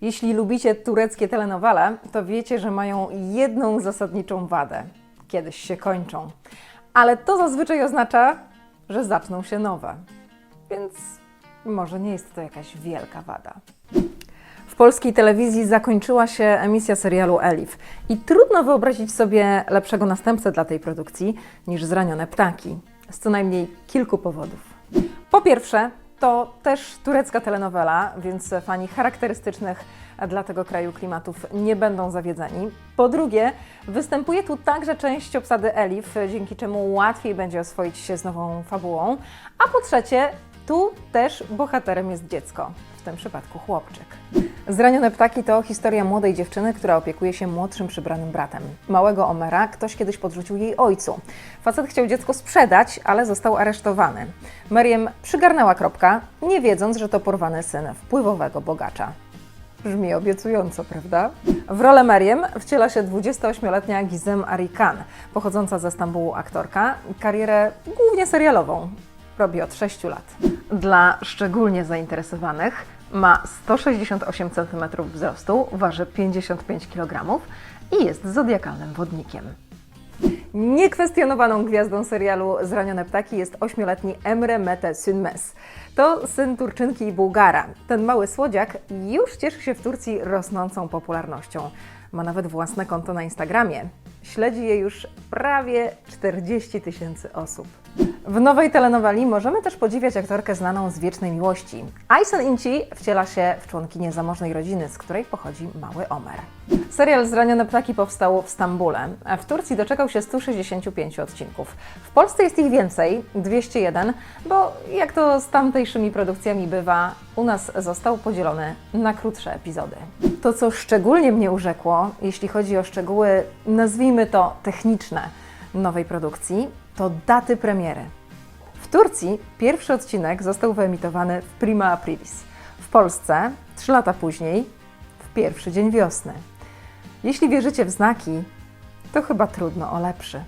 Jeśli lubicie tureckie telenowale, to wiecie, że mają jedną zasadniczą wadę. Kiedyś się kończą. Ale to zazwyczaj oznacza, że zaczną się nowe. Więc może nie jest to jakaś wielka wada. W polskiej telewizji zakończyła się emisja serialu Elif i trudno wyobrazić sobie lepszego następcę dla tej produkcji niż Zranione Ptaki. Z co najmniej kilku powodów. Po pierwsze, to też turecka telenowela, więc fani charakterystycznych dla tego kraju klimatów nie będą zawiedzeni. Po drugie, występuje tu także część obsady Elif, dzięki czemu łatwiej będzie oswoić się z nową fabułą. A po trzecie, tu też bohaterem jest dziecko, w tym przypadku chłopczyk. Zranione ptaki to historia młodej dziewczyny, która opiekuje się młodszym przybranym bratem. Małego Omera ktoś kiedyś podrzucił jej ojcu. Facet chciał dziecko sprzedać, ale został aresztowany. Meriem przygarnęła kropka, nie wiedząc, że to porwany syn wpływowego bogacza. Brzmi obiecująco, prawda? W rolę Meriem wciela się 28-letnia Gizem Arikan, pochodząca ze Stambułu aktorka, karierę głównie serialową. Robi od 6 lat. Dla szczególnie zainteresowanych ma 168 cm wzrostu, waży 55 kg i jest zodiakalnym wodnikiem. Niekwestionowaną gwiazdą serialu Zranione Ptaki jest ośmioletni Emre Mete Sünmes. To syn Turczynki i Bułgara. Ten mały słodziak już cieszy się w Turcji rosnącą popularnością. Ma nawet własne konto na Instagramie. Śledzi je już prawie 40 tysięcy osób. W nowej telenowali możemy też podziwiać aktorkę znaną z Wiecznej Miłości. Aysen Inci wciela się w członkinię zamożnej rodziny, z której pochodzi mały Omer. Serial Zranione Ptaki powstał w Stambule, a w Turcji doczekał się 165 odcinków. W Polsce jest ich więcej, 201, bo jak to z tamtejszymi produkcjami bywa, u nas został podzielony na krótsze epizody. To, co szczególnie mnie urzekło, jeśli chodzi o szczegóły, nazwijmy to techniczne, nowej produkcji, to daty premiery. W Turcji pierwszy odcinek został wyemitowany w Prima Aprilis. W Polsce trzy lata później, w pierwszy dzień wiosny. Jeśli wierzycie w znaki, to chyba trudno o lepszy.